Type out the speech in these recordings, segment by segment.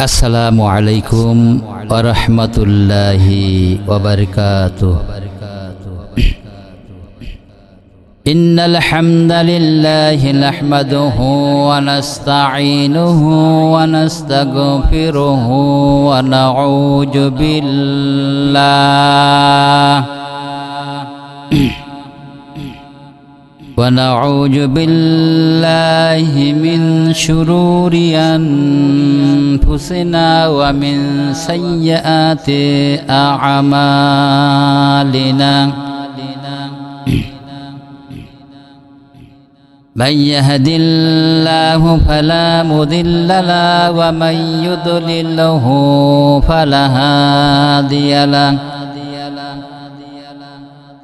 আসসালামু আলাইকুম ওরহমতুল্লাহি ওবরকাতুহ إن الحمد لله نحمده ونستعينه ونستغفره ونعوذ بالله ونعوذ بالله من شرور أنفسنا ومن سيئات أعمالنا. من يهد الله فلا مضل له ومن يضلله فلا هادي له.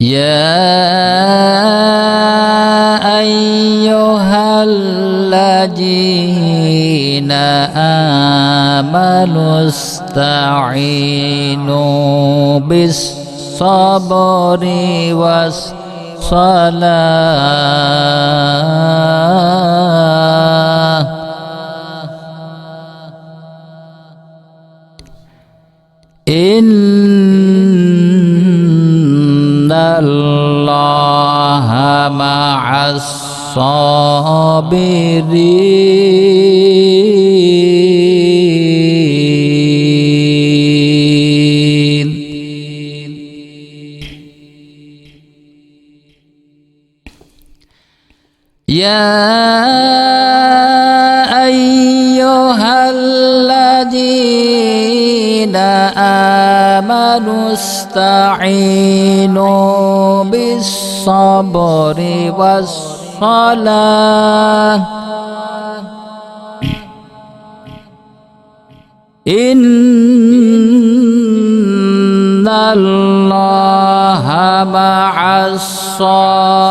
يا أيها الذين آمنوا استعينوا بالصبر والصلاة. إن الله مع الصابرين يا استعينوا بالصبر والصلاة. إن الله مع الصابرين.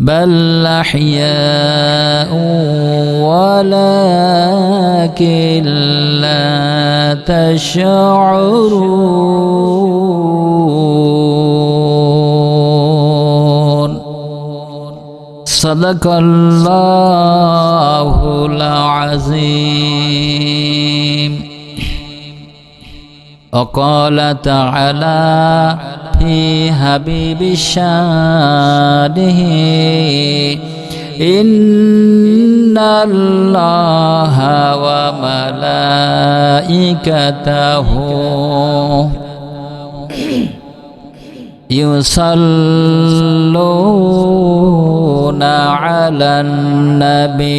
بل أحياء ولكن لا تشعرون. صدق الله العظيم. وقال تعالى হাবিব শানহে ইন্নাল্লাহ ওয়া মালাইকাতাহু ইউসাল্লুনা আলান নবী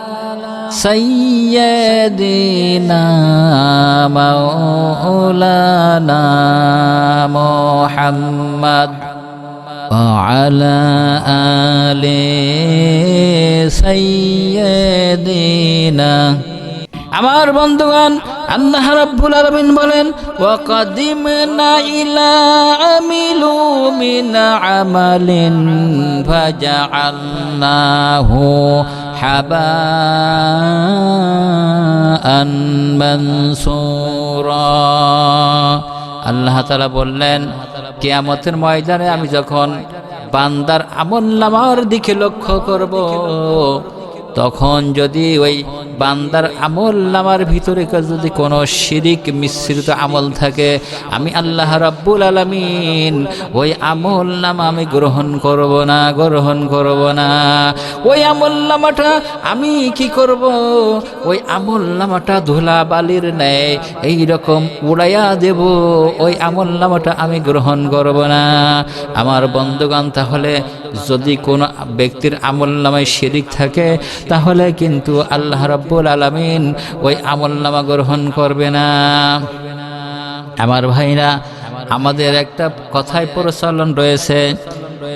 سيدنا مولانا محمد وعلى آل سيدنا আমার বন্ধুগণ আল্লাহ রাব্বুল আলামিন বলেন, ওয়াকাদিমনা ইলা আমিলু মিন আমালিন ফাজআলনাহু হাবাআন মানসুরা। আল্লাহ তাআলা বললেন, কিয়ামতের ময়দানে আমি যখন বান্দার আমল নামার দিকে লক্ষ্য করব তখন যদি ওই বান্দার আমল নামার ভিতরে যদি কোনো শিরিক মিশ্রিত আমল থাকে, আমি আল্লাহ রাব্বুল আলামিন ওই আমল নামা আমি গ্রহণ করব না, গ্রহণ করব না। ওই আমল নামাটা আমি কি করব? ওই আমল নামাটা ধুলা বালির নেয় এই রকম উড়াইয়া দেব, ওই আমল নামাটা আমি গ্রহণ করব না। আমার বন্ধুগণ, তাহলে যদি কোনো ব্যক্তির আমল নামায় শিরিক থাকে তাহলে কিন্তু আল্লাহ রাব্বুল আলামিন ওই আমল নামা গ্রহণ করবে না। আমার ভাইরা, আমাদের একটা কথায় প্রচলন রয়েছে।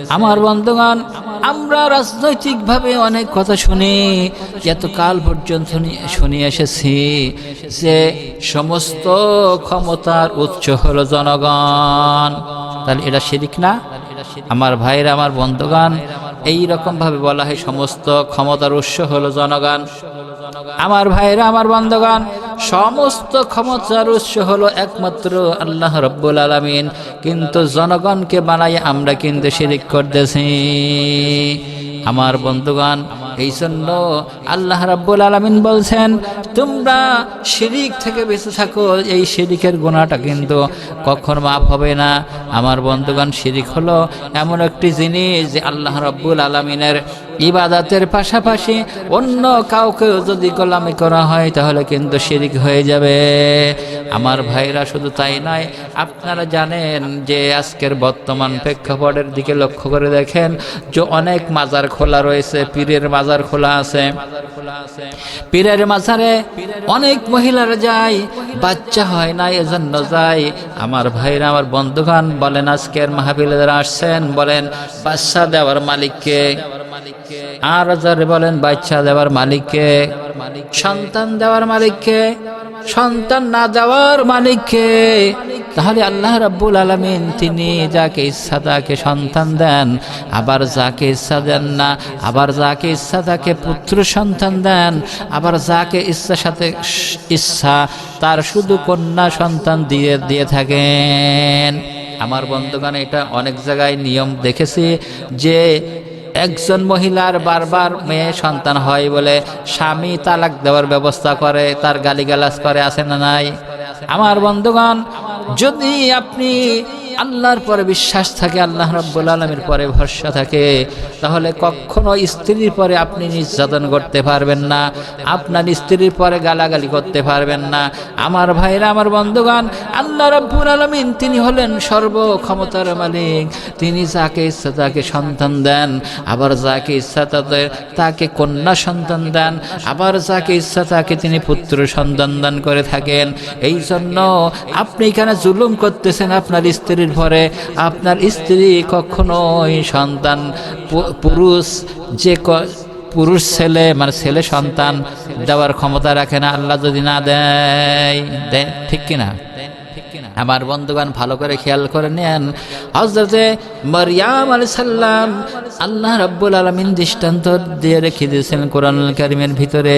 আমার বন্ধুগণ, আমরা রাজনৈতিকভাবে অনেক কথা শুনি, এতকাল পর্যন্ত শুনি- এসেছি যে সমস্ত ক্ষমতার উৎস হলো জনগণ। তাহলে এটা শিরিক না? আমার ভাইরা, আমার বন্ধুগণ এই রকম ভাবে বলা হয় সমস্ত ক্ষমতার উৎস হলো জনগণ। আমার ভাইরা আমার বন্ধগণ, সমস্ত ক্ষমতার উৎস হলো একমাত্র আল্লাহ রব্বুল আলমিন। কিন্তু জনগণকে বানাই আমরা কিন্তু শিরিক করতেছি। আমার বন্ধুগণ, এই জন্য আল্লাহ রাব্বুল আলামিন বলছেন, তোমরা শিরিক থেকে বেঁচে থাকো, এই শিরিকের গুণাটা কিন্তু কখন মাফ হবে না। আমার বন্ধুগণ, শিরিক হলো এমন একটি জিনিস যে আল্লাহ রাব্বুল আলামিনের ইবাদাতের পাশাপাশি অন্য কাউকে যদি গোলামি করা হয়, তাহলে কিন্তু শিরিক হয়ে যাবে। আমার ভাইরা, শুধু তাই নয়, আপনারা জানেন যে আজকের বর্তমান প্রেক্ষাপটের দিকে লক্ষ্য করে দেখেন যে অনেক মাজার খোলা রয়েছে, পীরের মাজার খোলা আছে। পীরের মাজারে অনেক মহিলারা যায়, বাচ্চা হয় না, এজন্য যায়। আমার ভাইরা, আমার বন্ধুগান বলেন, আজকের মাহবিলে আসছেন, বলেন বাচ্চা দেওয়ার মালিককে, আর যারা বলেন বাচ্চা দেওয়ার মালিককে, সন্তান দেওয়ার মালিককে, সন্তান না দেওয়ার মালিককে তাহলে আল্লাহ রাব্বুল আলামিন তিনি যাকে ইচ্ছা তাকে সন্তান দেন, আবার যাকে ইচ্ছা দেন না, আবার যাকে ইচ্ছা তাকে পুত্র সন্তান দেন, আবার যাকে ইচ্ছা সাথে ইচ্ছা তার শুধু কন্যা সন্তান দিয়ে দিয়ে থাকেন। আমার বন্ধুগণ, এটা অনেক জায়গায় নিয়ম দেখেছি যে একজন মহিলার বারবার মেয়ে সন্তান হয় বলে স্বামী তালাক দেওয়ার ব্যবস্থা করে, তার গালিগালাজ করে, আছে না নাই? আমার বন্ধুগণ যদি আপনি আল্লাহর পরে বিশ্বাস থাকে, আল্লাহ রব্বুল আলমীর পরে ভরসা থাকে, তাহলে কখনো স্ত্রীর পরে আপনি নির্যাতন করতে পারবেন না, আপনার স্ত্রীর পরে গালাগালি করতে পারবেন না। আমার ভাইরা, আমার বন্ধুগণ, আল্লাহ রব্বুল আলমিন তিনি হলেন সর্বক্ষমতার মালিক। তিনি যাকে ইচ্ছা তাকে সন্তান দেন, আবার যাকে ইচ্ছা তাদের তাকে কন্যা সন্তান দেন, আবার যাকে ইচ্ছা তাকে তিনি পুত্র সন্তান দান করে থাকেন। এই জন্য আপনি এখানে জুলুম করতেছেন আপনার স্ত্রীর পরে আপনার স্ত্রী কখনোই সন্তান পুরুষ যে পুরুষ ছেলে মানে ছেলে সন্তান দেওয়ার ক্ষমতা রাখে না, আল্লাহ যদি না দেয় দেয়, ঠিক কিনা? আমার বন্ধুগণ, ভালো করে খেয়াল করে নেন। হজরতে মরিয়াম আলি সাল্লাম আল্লাহ রব্বুল আলমিন দৃষ্টান্ত দিয়ে রেখে দিয়েছেন কোরআন কারিমের ভিতরে।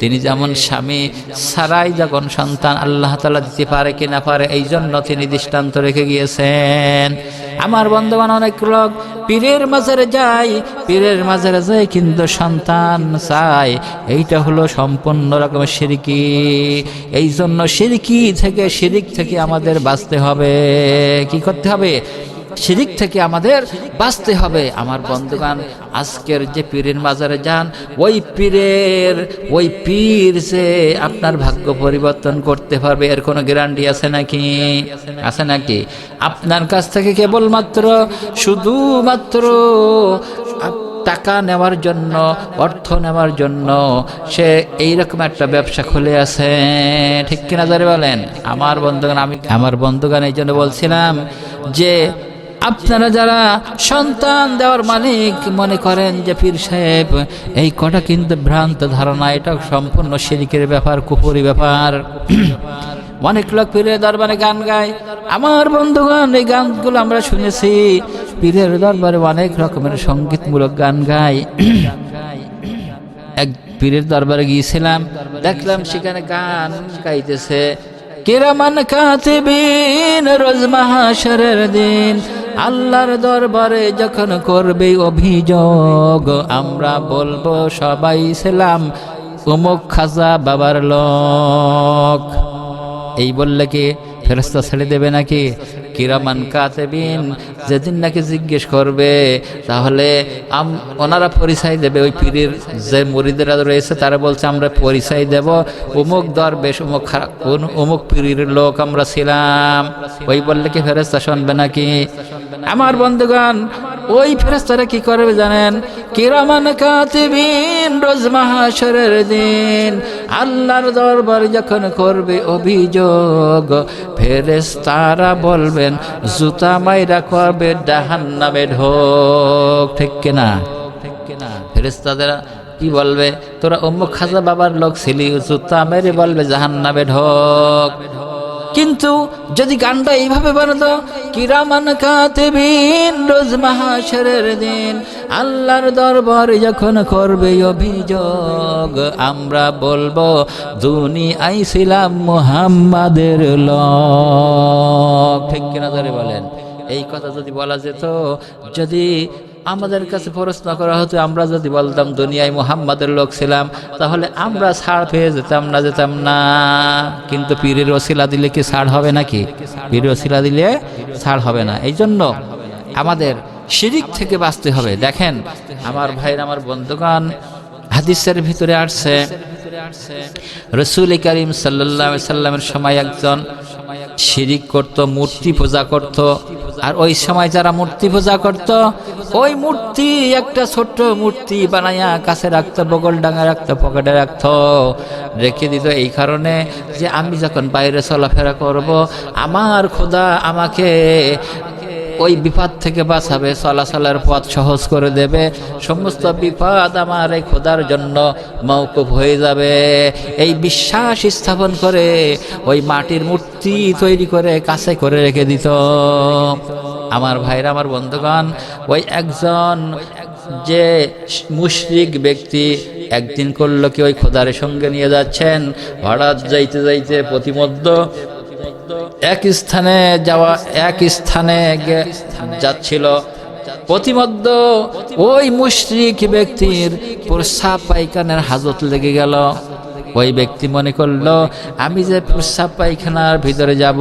তিনি যেমন স্বামী, সারাই যখন সন্তান, আল্লাহ তালা দিতে পারে কি না পারে এই জন্য তিনি দৃষ্টান্ত রেখে গিয়েছেন। আমার বন্ধুগণ, অনেক লোক পীরের মাজারে যাই, পীরের মাজারে যাই, কিন্তু সন্তান চায় এইটা হলো সম্পূর্ণ রকমের সিরিকি। এই জন্য সিরিকি থেকে, সিরিক থেকে আমাদের বাঁচতে হবে। কি করতে হবে? শিরিক থেকে আমাদের বাঁচতে হবে। আমার বন্ধুগান আজকের যে পীরের মাজারে যান, ওই পীরের, ওই পীর সে আপনার ভাগ্য পরিবর্তন করতে পারবে, এর কোনো গ্যারান্টি আছে নাকি? আছে নাকি? আপনার কাছ থেকে কেবলমাত্র, শুধুমাত্র টাকা নেওয়ার জন্য, অর্থ নেওয়ার জন্য সে এইরকম একটা ব্যবসা খুলে আছে। ঠিক কিনা ধরে বলেন? আমার বন্ধুগান আমি, আমার বন্ধুগান এই জন্য বলছিলাম যে আপনারা যারা সন্তান দেওয়ার মালিক মনে করেন যে পীর সাহেব, এই কটা কিন্তু ভ্রান্ত ধারণা এটা সম্পূর্ণ শিরিকের ব্যাপার কুপুরি ব্যাপার। অনেক লোক পীরের দরবারে গান গায়। আমার বন্ধুগণ, এই গানগুলো আমরা শুনেছি। পীরের দরবারে অনেক রকমের সঙ্গীতমূলক গান গায় এক পীরের দরবারে গিয়েছিলাম, দেখলাম সেখানে গান গাইতেছে। কেরামান কাতিবিন রোজ মাহাশরের দিন। আল্লাহর দরবারে যখন করবে অভিযোগ, আমরা বলব সবাই ছিলাম উমুক খাজা বাবার লোক। এই বললে কি ফেরস্তা ছেড়ে দেবে নাকি? কিরামান কাতেবিন যেদিন নাকি জিজ্ঞেস করবে, তাহলে আম- ওনারা পরিচয় দেবে। ওই পীরের যে মরিদেরা রয়েছে, তারা বলছে, আমরা পরিচয় দেব। অমুক দরবেশ অমুক অমুক পীরের লোক আমরা ছিলাম। ওই বললে কি ফেরস্তা শুনবে নাকি? আমার বন্ধুগণ ওই ফেরেস্তারা কি করবে জানেন? কিরামান কাতিবিন, রোজ মাহাশরের দিন। আল্লাহর দরবার যখন করবে অভিযোগ ফেরেস্তারা বলবেন, জুতা মাইরা করবে ডাহান নামে ঢোক। ঠিক কিনা? ঠিক কিনা? ফেরেস্তাদেরা কি বলবে? তোরা অমুক খাজা বাবার লোক ছিলি, জুতা মেরে বলবে জাহান নামে ঢোক। কিন্তু যদি গানটা এইভাবে বানাতো, কিরামান কাতেবিন রোজ মাহাশরের দিন, আল্লাহর দরবার যখন করবে অভিযোগ, আমরা বলব দুনি আইছিলাম মুহাম্মাদের লোক। ঠিক কিনা ধরে বলেন? এই কথা যদি বলা যেত, যদি আমাদের কাছে প্রশ্ন করা হতো, আমরা যদি বলতাম দুনিয়ায় মুহাম্মাদের লোক ছিলাম, তাহলে আমরা ছাড় পেয়ে যেতাম না যেতাম না। কিন্তু পীরের ওসিলা দিলে কি ছাড় হবে নাকি? পীরের ওসিলা দিলে ছাড় হবে না। এই জন্য আমাদের শিরিক থেকে বাঁচতে হবে। দেখেন, আমার ভাইয়ের, আমার বন্ধুগণ হাদিসের ভিতরে আসছে, রসুল করিম সাল্লাহ সাল্লামের সময় একজন শিরিক করত, মূর্তি পূজা করত আর ওই সময় যারা মূর্তি পূজা করত, ওই মূর্তি একটা ছোট্ট মূর্তি বানাইয়া কাছে রাখতো, বগল ডাঙা রাখতো, পকেটে রাখতো। রেখে দিত এই কারণে যে আমি যখন বাইরে চলাফেরা করব, আমার খোদা আমাকে ওই বিপদ থেকে বাঁচাবে, চলাচলের পথ সহজ করে দেবে। সমস্ত বিপদ আমার এই খোদার জন্য মৌকুব হয়ে যাবে। এই বিশ্বাস স্থাপন করে ওই মাটির মূর্তি তৈরি করে কাছে করে রেখে দিত। আমার ভাইরা, আমার বন্ধুগণ, ওই একজন যে মুশরিক ব্যক্তি একদিন করল কি ওই খোদারের সঙ্গে নিয়ে যাচ্ছেন? হঠাৎ যাইতে যাইতে প্রতিমধ্য এক স্থানে যাওয়া, এক স্থানে যাচ্ছিল। প্রতিমধ্য ওই মুশরিক ব্যক্তির প্রস্রাব পায়খানার হাজত লেগে গেল। ওই ব্যক্তি মনে করল, আমি যে প্রস্রাব পায়খানার ভিতরে যাব,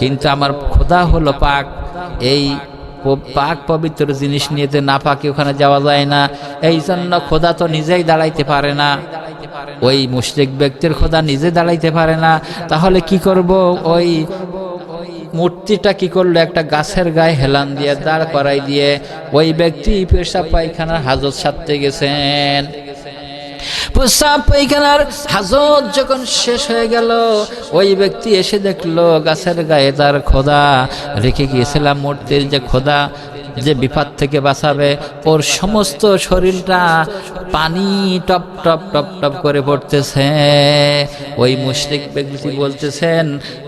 কিন্তু আমার খোদা হলো পাক। এই পাক পবিত্র জিনিস নিয়ে না পাকে ওখানে যাওয়া যায় না। এই জন্য খোদা তো নিজেই দাঁড়াইতে পারে না। ওই মুশরিক ব্যক্তির খোদা নিজে দাঁড়াইতে পারে না। তাহলে কি করব? ওই মূর্তিটা কি করল? একটা গাছের গায়ে হেলান দিয়ে দাঁড় করাই দিয়ে ওই ব্যক্তি পেশা পায়খানার হাজত সারতে গেছেন। প্রস্রাব পায়খানার হাজত যখন শেষ হয়ে গেল, ওই ব্যক্তি এসে দেখল গাছের গায়ে তার খোদা রেখে গিয়েছিলাম মূর্তির যে খোদা যে বিপদ থেকে বাঁচাবে, ওর সমস্ত শরীরটা পানি টপ টপ টপ টপ করে পড়তেছে। ওই মুশরিক ব্যক্তি বলতেছেন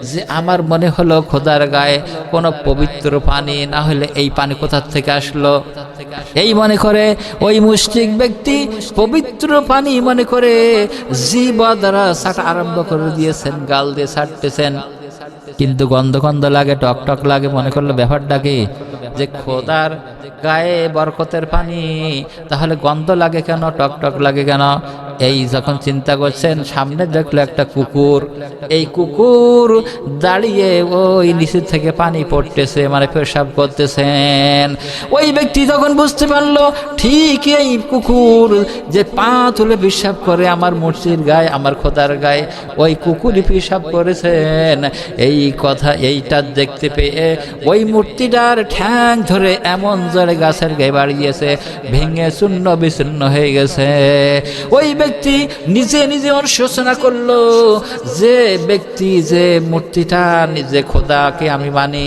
যে, আমার মনে হলো খোদার গায়ে কোনো পবিত্র পানি, না হলে এই পানি কোথার থেকে আসলো? এই মনে করে ওই মুশরিক ব্যক্তি পবিত্র পানি মনে করে জীবা দ্বারা ছাটা আরম্ভ করে দিয়েছেন, গাল দিয়ে ছাড়তেছেন। কিন্তু গন্ধ গন্ধ লাগে, টক টক লাগে, মনে করল ব্যাপারটা কি? যে খোদার গায়ে বরকতের পানি তাহলে গন্ধ লাগে কেন টক টক লাগে কেন? এই যখন চিন্তা করছেন, সামনে দেখল একটা কুকুর। এই কুকুর দাঁড়িয়ে ওই নিচের থেকে পানি পড়তেছে মানে পেশাব করতেছেন। ওই ব্যক্তি যখন বুঝতে পারল, ঠিক এই কুকুর যে পা তুলে পেশাব করে আমার মূর্তির গায়ে, আমার খোদার গায়ে, ওই কুকুরই পেশাব করেছেন। এই কথা, এইটা দেখতে পেয়ে ওই মূর্তিটার ঠ্যাং ধরে এমন জোরে গাছের গায়ে বাড়িয়েছে, ভেঙে শূন্য বিচ্ছিন্ন হয়ে গেছে। ওই ব্যক্তি নিজে নিজে অনুশোচনা করল, যে ব্যক্তি যে মূর্তিটা নিজে খোদাকে আমি মানি,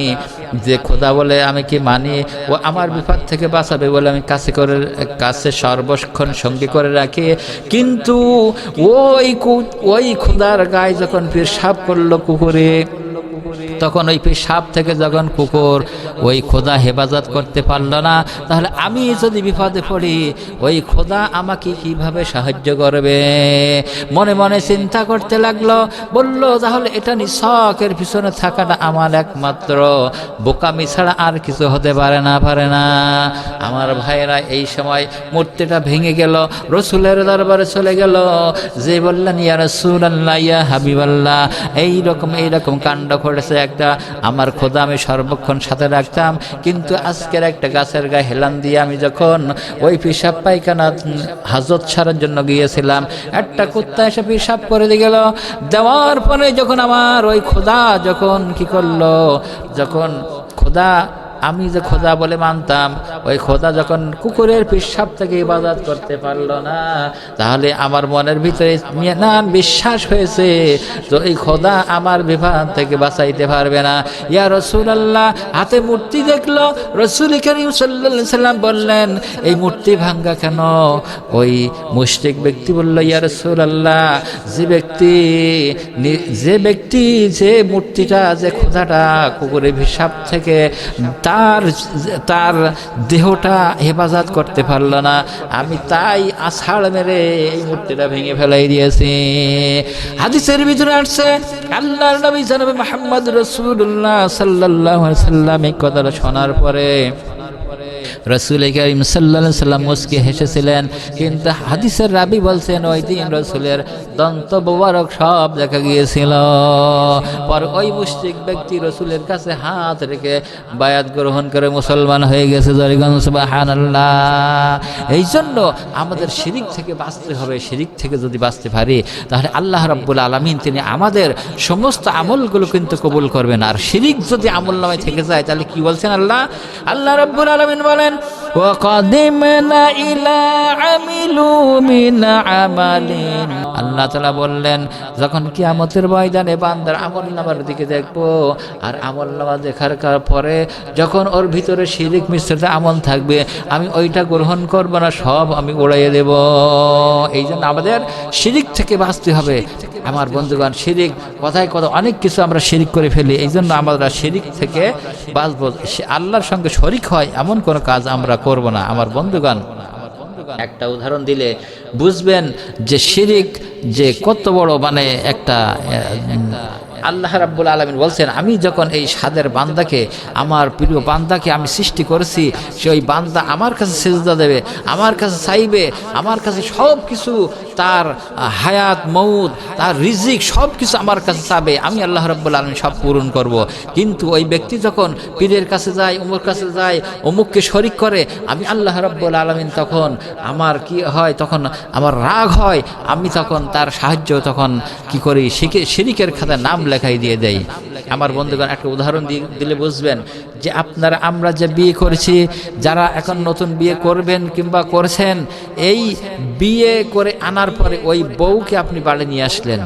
যে খোদা বলে আমি কি মানি, ও আমার বিপদ থেকে বাঁচাবে বলে আমি কাছে করে, কাছে সর্বক্ষণ সঙ্গী করে রাখি। কিন্তু ওই ওই খোদার গায়ে যখন পেশাব করল কুকুরে তখন ওই পেশাব থেকে যখন কুকুর ওই খোদা হেফাজত করতে পারল না, তাহলে আমি যদি বিপদে পড়ি, ওই খোদা আমাকে কীভাবে সাহায্য করবে? মনে মনে চিন্তা করতে লাগল, বলল, তাহলে এটা নিছকের পিছনে থাকাটা আমার একমাত্র। বোকামি ছাড়া আর কিছু হতে পারে না পারে না। আমার ভাইয়েরা এই সময় মূর্তিটা ভেঙে গেল, রসুলের দরবারে চলে গেল। যে বললেন, ইয়া রসুল আল্লাহ ইয়া হাবিবাল্লাহ। এইরকম এইরকম কাণ্ড করেছে একটা, আমার খোদা আমি সর্বক্ষণ সাথে রাখতাম। কিন্তু আজকের একটা গাছের গায়ে হেলান দিয়ে আমি যখন ওই পিসাব পায়খানা হাজত ছাড়ার জন্য গিয়েছিলাম, একটা কুত্তা এসে পিসাব করে দিয়ে গেল। দেওয়ার পরে যখন আমার ওই খোদা যখন কি করল, যখন খোদা আমি যে খোদা বলে মানতাম, ওই খোদা যখন কুকুরের পেশাব থেকে ইবাদত করতে পারল না, তাহলে আমার মনের ভিতরে নান বিশ্বাস হয়েছে তো এই খোদা আমার বিভাগ থেকে বাঁচাইতে পারবে না। ইয়া রসুল আল্লাহ হাতে মূর্তি দেখল, রসুল করিম সাল্লাম বললেন, এই মূর্তি ভাঙ্গা কেন? ওই মুশরিক ব্যক্তি বলল, ইয়া রসুল আল্লাহ যে ব্যক্তি যে ব্যক্তি যে মূর্তিটা, যে খোদাটা কুকুরের হিসাব থেকে তার তার দেহটা হেফাজত করতে পারল না। আমি তাই আষাঢ় মেরে এই মূর্তিটা ভেঙে ফেলাই দিয়েছি। হাদিসের ভিতরে আসছে, আল্লাহর নবী জানাবে মোহাম্মদ রসুল্লাহ সাল্লাহ সাল্লাম এই কথাটা শোনার পরে রসুল করিম সাল্লা সাল্লাম মুসকে হেসেছিলেন। কিন্তু হাদিসের রাবি বলছেন, ওই দিন রসুলের দন্ত সব দেখা গিয়েছিল। পর ওই মুশরিক ব্যক্তি রসুলের কাছে হাত রেখে বায়াত গ্রহণ করে মুসলমান হয়ে গেছে। জরিগঞ্জ এই জন্য আমাদের শিরিক থেকে বাঁচতে হবে। শিরিক থেকে যদি বাঁচতে পারি, তাহলে আল্লাহ রব্বুল আলমিন তিনি আমাদের সমস্ত আমলগুলো কিন্তু কবুল করবেন। আর শিরিক যদি আমল নামে থেকে যায়, তাহলে কি বলছেন আল্লাহ? আল্লাহ রাব্বুল আলমিন বলেন وقدمنا إلى عملوا من عمل আল্লাহ তালা বললেন যখন কিয়ামতের ময়দানে বান্দার আমল নামার দিকে দেখবো আর আমল নামা দেখার কার পরে যখন ওর ভিতরে শিরিক মিশ্রিত আমল থাকবে আমি ওইটা গ্রহণ করব না সব আমি উড়াইয়ে দেব এই জন্য আমাদের শিরিক থেকে বাঁচতে হবে আমার বন্ধুগণ, শিরিক, কথায় কথা অনেক কিছু আমরা শিরিক করে ফেলি। এই জন্য আমরা শিরিক থেকে বাঁচব আল্লাহর সঙ্গে শরিক হয়, এমন কোনো কাজ আমরা করব না। আমার বন্ধুগণ, একটা উদাহরণ দিলে বুঝবেন যে শিরিক যে কত বড় মানে একটা আল্লাহ রাব্বুল আলমিন বলছেন, আমি যখন এই সাদের বান্দাকে, আমার প্রিয় বান্দাকে আমি সৃষ্টি করেছি, সেই বান্দা আমার কাছে সেজদা দেবে, আমার কাছে চাইবে, আমার কাছে সব কিছু তার হায়াত মৌত তার রিজিক সব কিছু আমার কাছে চাবে, আমি আল্লাহ রাব্বুল আলমিন সব পূরণ করব। কিন্তু ওই ব্যক্তি যখন পীরের কাছে যায় অমুক কাছে যায়, অমুককে শরিক করে, আমি আল্লাহ রাব্বুল আলমিন তখন আমার কি হয়, তখন আমার রাগ হয়, আমি তখন তার সাহায্য তখন কি করি? শিখে শিরিকের খাতায় নাম লেখাই দিয়ে দেয় আমার বন্ধুগণ, একটা উদাহরণ দিলে বুঝবেন যে আপনারা, আমরা যে বিয়ে করেছি, যারা এখন নতুন বিয়ে করবেন কিংবা করছেন, এই বিয়ে করে আনার পরে ওই বউকে আপনি বাড়ি নিয়ে আসলেন।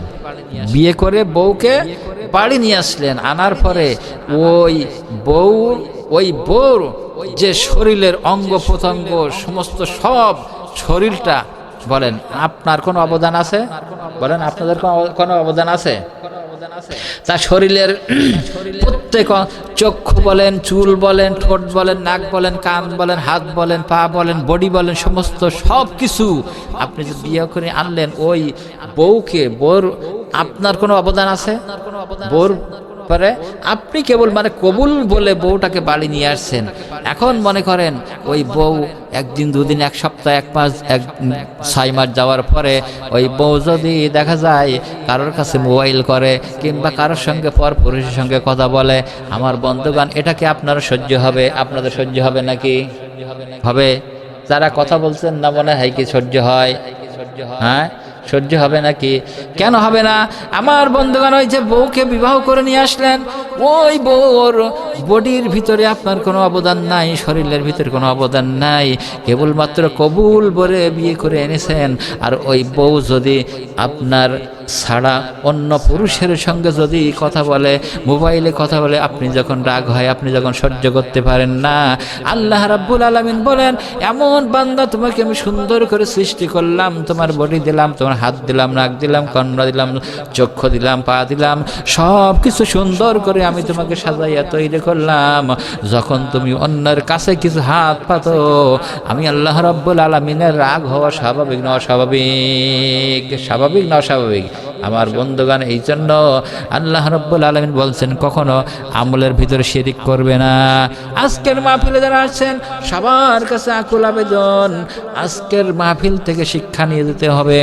বিয়ে করে বউকে বাড়ি নিয়ে আসলেন। আনার পরে ওই বউ, ওই বউর যে শরীরের অঙ্গ প্রত্যঙ্গ, সমস্ত সব শরীরটা বলেন, আপনার কোনো অবদান আছে? বলেন, আপনাদের কোনো- অবদান আছে? তার শরীরের প্রত্যেক চক্ষু বলেন চুল বলেন ঠোঁট বলেন নাক বলেন কান বলেন হাত বলেন পা বলেন বডি বলেন সমস্ত সব কিছু আপনি যে বিয়ে করে আনলেন ওই বউকে বোর আপনার কোনো অবদান আছে? বউর পরে আপনি কেবল মানে কবুল বলে বউটাকে বাড়ি নিয়ে আসছেন। এখন মনে করেন ওই বউ একদিন, দুদিন, এক সপ্তাহ, এক মাস, এক ছয় মাস যাওয়ার পরে ওই বউ যদি দেখা যায় কারোর কাছে মোবাইল করে কিংবা কারোর সঙ্গে পর পুরুষের সঙ্গে কথা বলে, আমার বন্ধুগান এটা কি আপনার সহ্য হবে? আপনাদের সহ্য হবে নাকি? হবে। যারা কথা বলছেন না মনে হয় কি সহ্য হয়? হ্যাঁ? সহ্য হবে নাকি? কেন হবে না? আমার বন্ধুগণ ওই যে বউকে বিবাহ করে নিয়ে আসলেন। ওই বউর বডির ভিতরে আপনার কোনো অবদান নাই, শরীরের ভিতরে কোনো অবদান নাই। কেবলমাত্র কবুল বলে বিয়ে করে এনেছেন। আর ওই বউ যদি আপনার ছাড়া অন্য পুরুষের সঙ্গে যদি কথা বলে, মোবাইলে কথা বলে, আপনি যখন রাগ হয়, আপনি যখন সহ্য করতে পারেন না, আল্লাহ রাব্বুল আলামিন বলেন, এমন বান্দা তোমাকে আমি সুন্দর করে সৃষ্টি করলাম। তোমার বডি দিলাম, তোমার হাত দিলাম, নাক দিলাম, কন্যা দিলাম, চক্ষু দিলাম, পা দিলাম সব কিছু সুন্দর করে আমি তোমাকে সাজাইয়া তৈরি করলাম। যখন তুমি অন্যের কাছে কিছু হাত পাতো, আমি আল্লাহ রব্বুল আলমিনের রাগ হওয়া স্বাভাবিক না অস্বাভাবিক? স্বাভাবিক না অস্বাভাবিক? আমার বন্ধুগান এই জন্য আল্লাহ রব্বুল আলমিন বলছেন, কখনো আমলের ভিতরে শিরিক করবে না। আজকের মাহফিলে যারা আছেন, সবার কাছে আকুল আবেদন, আজকের মাহফিল থেকে শিক্ষা নিয়ে যেতে হবে।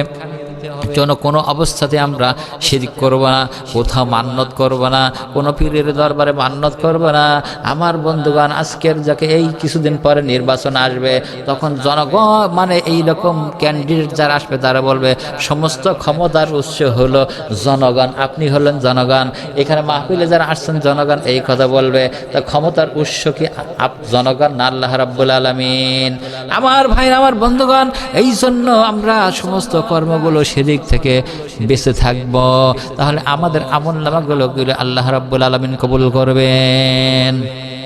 যেন কোনো অবস্থাতে আমরা শিরিক করব না, কোথাও মান্যত করব না, কোনো পীরের দরবারে মান্যত করব না। আমার বন্ধুগণ, আজকের যাকে এই কিছুদিন পরে নির্বাচন আসবে, তখন জনগণ মানে এই রকম ক্যান্ডিডেট যারা আসবে, তারা বলবে, সমস্ত ক্ষমতার উৎস হলো জনগণ, আপনি হলেন জনগণ। এখানে মাহফিলে যারা আসছেন, জনগণ এই কথা বলবে, তা ক্ষমতার উৎস কি জনগণ না আল্লাহ রাব্বুল আলমিন? আমার ভাই আমার বন্ধুগণ এই জন্য আমরা সমস্ত কর্মগুলো সেদিক থেকে বেঁচে থাকব। তাহলে আমাদের আমল নামাগুলো আল্লাহ রাব্বুল আলমিন কবুল করবেন।